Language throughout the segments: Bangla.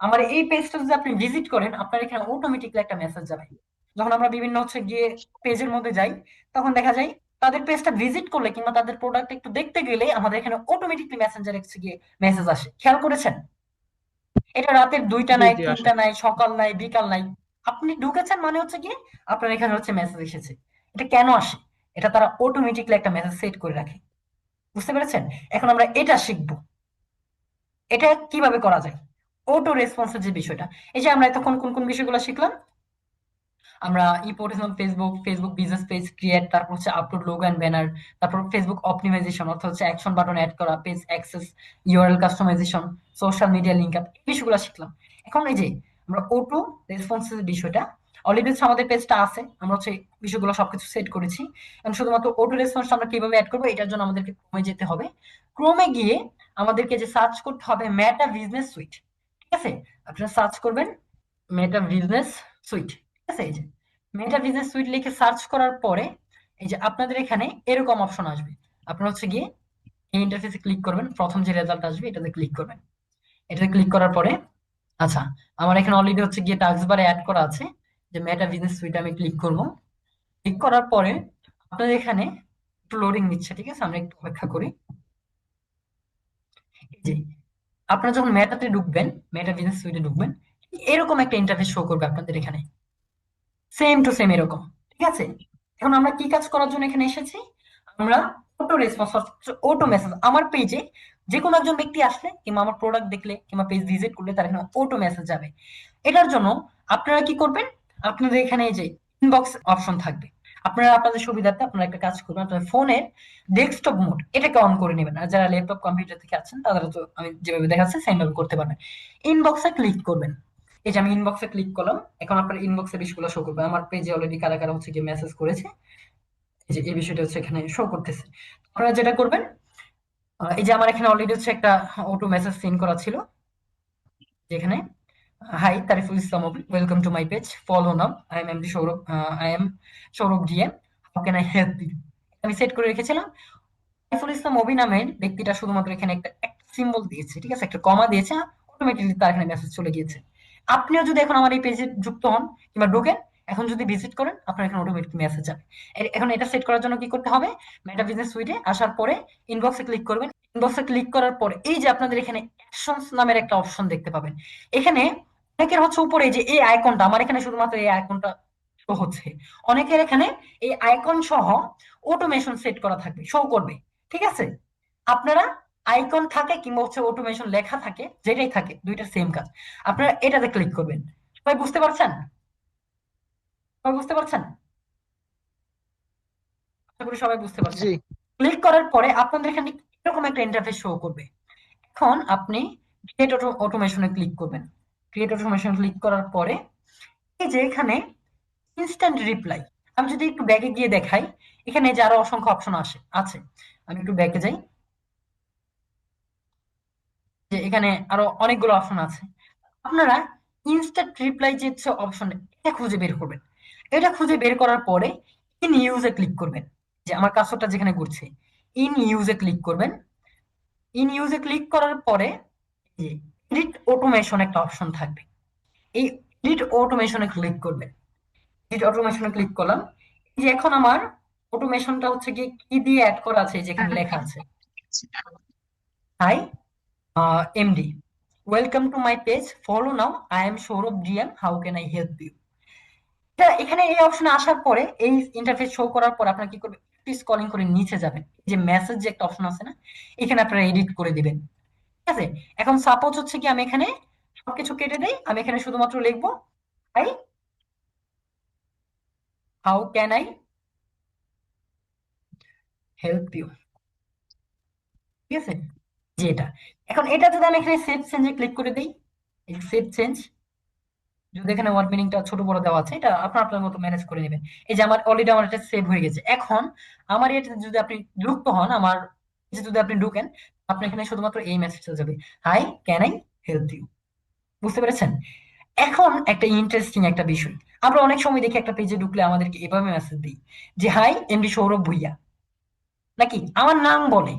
আমার এই পেজটা যদি আপনি ভিজিট করেন আপনার এখানে অটোমেটিকলি একটা মেসেজ যাবে। যখন আমরা বিভিন্ন হচ্ছে গিয়ে পেজের মধ্যে যাই তখন দেখা যায় তাদের পেজটা ভিজিট করলে কিংবা তাদের প্রোডাক্ট একটু দেখতে গেলে আমাদের এখানে অটোমেটিকলি মেসেঞ্জার গিয়ে মেসেজ আসে। খেয়াল করেছেন? এটা রাতের দুইটা নাই তিনটা নাই সকাল নাই বিকাল নাই আপনি ঢুকেছেন মানে হচ্ছে কি আপনার এখানে হচ্ছে মেসেজ এসেছে। এটা কেন আসে? এটা তারা অটোমেটিকলি একটা মেসেজ সেট করে রাখে। বুঝতে পেরেছেন? এখন আমরা এটা শিখব। এটা কীভাবে করা যায়? অটো রেসপন্সের যে বিষয়টা, এই যে আমরা এতক্ষণ কোন কোন বিষয়গুলো শিখলাম? আমরা ই পড়েছিলাম Facebook Facebook business page create তারপর হচ্ছে আপলোড লোগো এন্ড ব্যানার তারপর ফেসবুক অপটিমাইজেশন অর্থাৎ হচ্ছে অ্যাকশন বাটন অ্যাড করা page access URL customization social media link up এই বিষয়গুলো শিখলাম। এখন এই যে আমরা অটো রেসপন্সের বিষয়টা অলরেডি হচ্ছে আমাদের পেজটা আছে, আমরা হচ্ছে বিষয়গুলো সবকিছু সেট করেছি। এখন শুধুমাত্র অটো রেসপন্স আমরা কীভাবে অ্যাড করব, এটার জন্য আমাদেরকে ক্রমে যেতে হবে। ক্রমে গিয়ে আমাদেরকে যে সার্চ করতে হবে মেটা বিজনেস সুইট আছে? আপনারা সার্চ করবেন মেটা বিজনেস সুইট ঠিক আছে? এই যে মেটা বিজনেস সুইট লিখে সার্চ করার পরে এই যে আপনাদের এখানে এরকম অপশন আসবে। আপনারা হচ্ছে গিয়ে এই ইন্টারফেসে ক্লিক করবেন, প্রথম যে রেজাল্ট আসবে এটাতে ক্লিক করবেন। এটাতে ক্লিক করার পরে আচ্ছা আমার এখানে অলরেডি হচ্ছে গিয়ে টাস্ক বারে অ্যাড করা আছে, যে মেটা বিজনেস সুইট আমি ক্লিক করব। ক্লিক করার পরে আপনাদের এখানে লোডিং নিচ্ছে, ঠিক আছে? আমরা একটু অপেক্ষা করি। আপনারা যখন মেটাতে ঢুকবেন, মেটা বিজনেস সুইটে ঢুকবেন, এরকম একটা ইন্টারফেস শো করবে আপনাদের এখানে। সেম টু সেম এরকম, ঠিক আছে? এখন আমরা কি কাজ করার জন্য এখানে এসেছি? আমরা অটো রেসপন্স অটো মেসেজ আমার পেজে যে কোনো একজন ব্যক্তি আসলে কিংবা আমার প্রোডাক্ট দেখলে কিংবা পেজ ভিজিট করলে তার এখানে অটো মেসেজ যাবে। এটার জন্য আপনারা কি করবেন? আপনাদের এখানে যে ইনবক্স অপশন থাকবে। আপনারা আপনাদের সুবিধার্থে আপনারা একটা কাজ করবেন আপনাদের ফোনের ডেস্কটপ মোড এটাকে অন করে নেবেন। আর যারা ল্যাপটপ কম্পিউটার থেকে আছেন তারা তো আমি যেভাবে দেখাচ্ছি সেম ভাবে করতে পারবেন। ইনবক্সে ক্লিক করবেন। এই যে আমি ইনবক্সে ক্লিক করলাম, এখন আপনার ইনবক্সে বিষয়গুলো শো করবে। আমার পেজে অলরেডি কারা কারা হচ্ছে গিয়ে মেসেজ করেছে, এই যে, এই বিষয়টা হচ্ছে এখানে শো করতেছে। আপনারা যেটা করবেন এই যে আমার এখানে অলরেডি হচ্ছে একটা অটো মেসেজ সেন্ড করা ছিল, যেখানে hi Tariful Islam welcome to my page follow now I am MD Sourav I am Sourav DM how can I help you আমি সেট করে রেখেছিলাম। সাইফুল ইসলাম অবি নামের ব্যক্তিটা শুধুমাত্র এখানে একটা একটা সিম্বল দিয়েছে, ঠিক আছে? একটা কমা দিয়েছে অটোমেটিকলি তার এখানে মেসেজ চলে গিয়েছে। আপনিও যদি এখন আমার এই পেজে যুক্ত হন কিংবা ঢোকেন, এখন যদি ভিজিট করেন, আপনার এখানে অটোমেটিক মেসেজ যাবে। এখন এটা সেট করার জন্য কি করতে হবে? মেটা বিজনেস সুইটে আসার পরে ইনবক্সে ক্লিক করবেন। ইনবক্সে ক্লিক করার পরে এই যে আপনাদের এখানে অ্যাকশনস নামের একটা অপশন দেখতে পাবেন। এখানে অনেকের হচ্ছে উপরে যে এই আইকনটা আমার এখানে শুধুমাত্র এই আইকনটা শো হচ্ছে। অনেকের এখানে এই আইকন সহ অটোমেশন সেট করা থাকবে শো করবে ঠিক আছে? আপনারা আইকন থাকে কিংবা হচ্ছে অটোমেশন লেখা থাকে যেটাই থাকে দুইটা সেম কাজ। আপনারা এটাতে ক্লিক করবেন। সবাই বুঝতে পারছেন? সবাই বুঝতে পারছেন? আশা করি সবাই বুঝতে পারছেন। ক্লিক করার পরে আপনাদের এখানে এরকম একটা ইন্টারফেস শো করবে। এখন আপনি ক্রিয়েট অটোমেশনে ক্লিক করবেন। ক্রিয়েট অটোমেশন ক্লিক করার পরে এই যে এখানে ইনস্ট্যান্ট রিপ্লাই আমি যদি একটু ব্যাকে গিয়ে দেখাই, এখানে যে আরও অসংখ্য অপশন আসে, আছে। আমি একটু ব্যাকে যাই। যে এখানে আরও অনেকগুলো অপশন আছে। আপনারা ইনস্ট্যান্ট রিপ্লাই যে অপশন এটা খুঁজে বের করবেন। এটা খুঁজে বের করার পরে ইন ইউজে ক্লিক করবেন। যে আমার কাজটা যেখানে ঘুরছে ইন ইউজে ক্লিক করবেন। ইন ইউজে ক্লিক করার পরে এডিট অটোমেশন একটা অপশন থাকবে। এই এডিট অটোমেশনে ক্লিক করবেন। এডিট অটোমেশনে ক্লিক করলাম। যে এখন আমার অটোমেশনটা হচ্ছে কি কি দিয়ে অ্যাড করা আছে যেখানে লেখা আছে। Hi MD welcome to my page follow now I am Sourav DM how can I help you এখানে এই অপশনে আসার পরে এই ইন্টারফেস শো করার পর আপনার কি করবেন? স্ক্রলিং করে নিচে যাবেন। যে মেসেজ যে একটা অপশন আছে না, এখানে আপনারা এডিট করে দিবেন। ঠিক আছে? এখন সাপোজ হচ্ছে কি আমি এখানে সবকিছু কেটে দেই, আমি এখানে শুধুমাত্র লিখব hi how can I help you ঠিক আছে? যে এটা এখন এটা যদি আমি এখানে সেভ চেঞ্জে ক্লিক করে দিই সেভ চেঞ্জ যদি এখানে ওয়ার্ড মিনিংটা ছোট বড় দেওয়া আছে এটা আপনার আপনার মতো ম্যানেজ করে নেবেন। এই যে আমার অলরেডি আমার এটা সেভ হয়ে গেছে। এখন আমার এটা যদি আপনি যুক্ত হন আমার যদি আপনি ঢুকেন আপনার এখানে শুধুমাত্র এই মেসেজটা যাবে। Hi can I help you বুঝতে পেরেছেন? এখন একটা ইন্টারেস্টিং একটা বিষয়। আমরা অনেক সময় দেখি একটা পেজে ঢুকলে আমাদেরকে এভাবে মেসেজ দিই যে হাই এমডি সৌরভ ভুইয়া। নাকি? আমার নাম বলে।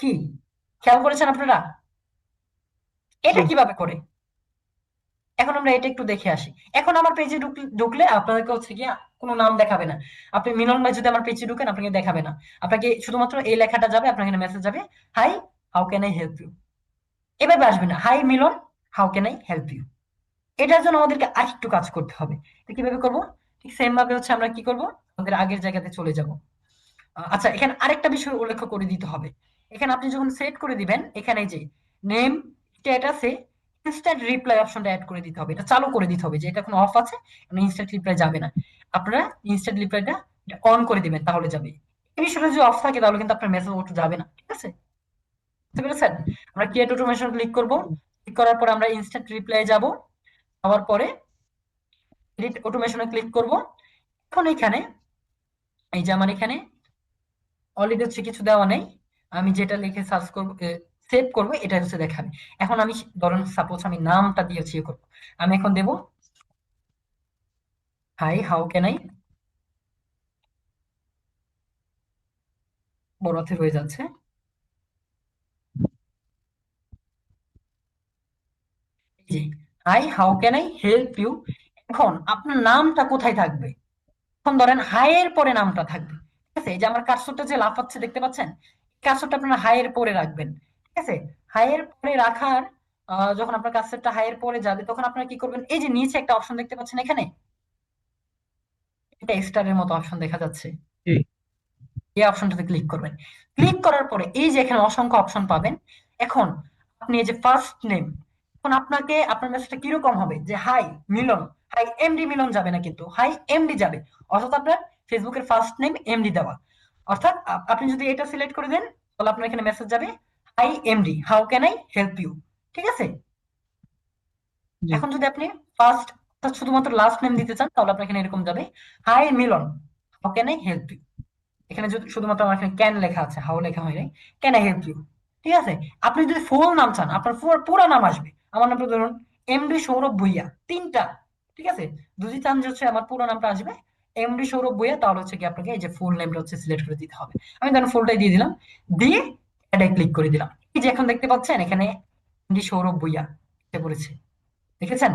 কি? খেয়াল করেছেন আপনারা? এটা কীভাবে করে? এখন আমরা এটা একটু দেখে আসি। এখন আমার পেজে ঢুকলে আপনাদেরকে হচ্ছে কি কোনো নাম দেখাবে না। আপনি মিলন ভাই যদি আমার পেজে ঢুকেন, আপনাকে দেখাবে না। আপনাকে শুধুমাত্র এই লেখাটা যাবে এখানে মেসেজ যাবে hi how can I help you এভাবে আসবে না hi Milan how can I help you এটার জন্য আমাদেরকে আরেকটু কাজ করতে হবে। কীভাবে করব? ঠিক সেম ভাবে হচ্ছে আমরা কি করব? আমাদের আগের জায়গাতে চলে যাব। আচ্ছা এখানে আরেকটা বিষয় উল্লেখ করে দিতে হবে। এখানে আপনি যখন সেট করে দিবেন, এখানে যে নেম স্ট্যাটাসে ইনস্ট্যান্ট রিপ্লাই অপশনটা অ্যাড করে দিতে হবে। এটা চালু করে দিতে হবে যে এটা এখন অফ আছে ইনস্ট্যান্ট রিপ্লাই যাবে না। আপনারা ইনস্ট্যান্ট রিপ্লাইটা অন করে দিবেন, তাহলে যাবে। এই বিষয়টা যদি অফ থাকে, তাহলে কিন্তু আপনার মেসেজ ওটা যাবে না, ঠিক আছে? বুঝতে পেরেছেন? আমরা ক্রিয়েট অটোমেশন ক্লিক করব। ক্লিক করার পরে আমরা ইনস্ট্যান্ট রিপ্লাই যাব। যাওয়ার পরে এডিট অটোমেশনে ক্লিক করব। এখন এখানে, এই যে আমার এখানে অলরেডি হচ্ছে কিছু দেওয়া নেই। আমি যেটা লিখে সার্চ করব সেভ করব, এটা হচ্ছে দেখাবে। এখন আমি, ধরেন সাপোজ আমি নামটা করব। আমি এখন দেব হাই হাউ ক্যান আই বড় হাতে হয়ে যাচ্ছে জি hi how can I help you এখন আপনার নামটা কোথায় থাকবে? এখন ধরেন হাই এর পরে নামটা থাকবে। ঠিক আছে, এই যে আমার কার্সরটা যে লাফাচ্ছে, দেখতে পাচ্ছেন? কার্সরটা আপনারা হাই এর পরে রাখবেন। ঠিক আছে? হাই এর পরে রাখার যখন আপনার কার্সরটা হাই এর পরে যাবে তখন আপনারা কি করবেন? এই যে নিচে একটা অপশন দেখতে পাচ্ছেন এখানে? এটা স্টারের মতো অপশন দেখা যাচ্ছে। এই অপশনটাতে ক্লিক করবেন। ক্লিক করার পরে এই যে এখানে অসংখ্য অপশন পাবেন এখন আপনি এই যে ফার্স্ট নেম এখন আপনাকে আপনার মেসেজটা কীরকম হবে? যে hi Milan. Hi MD Milan যাবে না কিন্তু। হাই এমডি যাবে। অর্থাৎ আপনার ফেসবুকের ফার্স্ট নেম এমডি দেওয়া। অর্থাৎ আপনি যদি এটা সিলেক্ট করে দেন তাহলে আপনার এখানে মেসেজ যাবে hi MD how can I help you ঠিক আছে? এখন যদি আপনি ফার্স্ট শুধুমাত্র লাস্ট নেম দিতে চান তাহলে আপনার এখানে এরকম যাবে hi Milan how can I help you এখানে যদি শুধুমাত্র আমার এখানে ক্যান লেখা আছে হাউ লেখা হয় নাই ক্যান আই হেল্প ইউ ঠিক আছে? আপনি যদি ফুল নাম চান আপনার পুরো পুরো নাম আসবে। আমার নামটা ধরুন এমডি সৌরভ ভুইয়া তিনটা ঠিক আছে? যদি চান যে হচ্ছে আমার পুরো নামটা আসবে এমডি সৌরভ ভুইয়া তাহলে হচ্ছে কি আপনাকে এই যে ফুল নেমটা হচ্ছে সিলেক্ট করে দিতে হবে। আমি ধরুন ফুলটাই দিয়ে দিলাম। দিয়ে এটা ক্লিক করে দিলাম। এই যে এখন দেখতে পাচ্ছেন এখানে সৌরভ ভুইয়া এটা পড়েছে। দেখেছেন?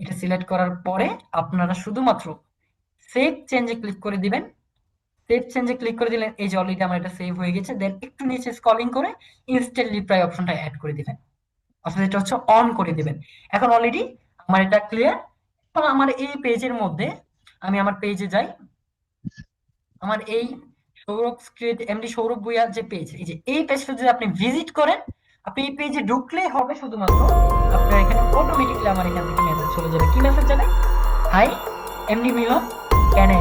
এটা সিলেক্ট করার পরে আপনারা শুধুমাত্র সেভ চেঞ্জে ক্লিক করে দিবেন। সেভ চেঞ্জে ক্লিক করে দিলেন এই যে অলরেডি আমার এটা সেভ হয়ে গেছে। দেন একটু নিচে স্কলিং করে ইনস্ট্যান্ট রিপ্লাই অপশনটা অ্যাড করে দিবেন। অর্থাৎ এটা হচ্ছে অন করে দিবেন। এখন অলরেডি আমার এটা ক্লিয়ার এখন আমার এই পেজের মধ্যে আমি আমার পেজে যাই। আমার এই সৌরভ ক্রিয়েট এমডি সৌরভ ভুইয়ার যে পেজ এই যে এই পেজটা যদি আপনি ভিজিট করেন, আপনি এই পেজে ঢুকলেই হবে শুধুমাত্র আপনার এখানে অটোমেটিকলি আমার এখান থেকে মেসেজ চলে যাবে। কি মেসেজ যাবে hi MD Milan can I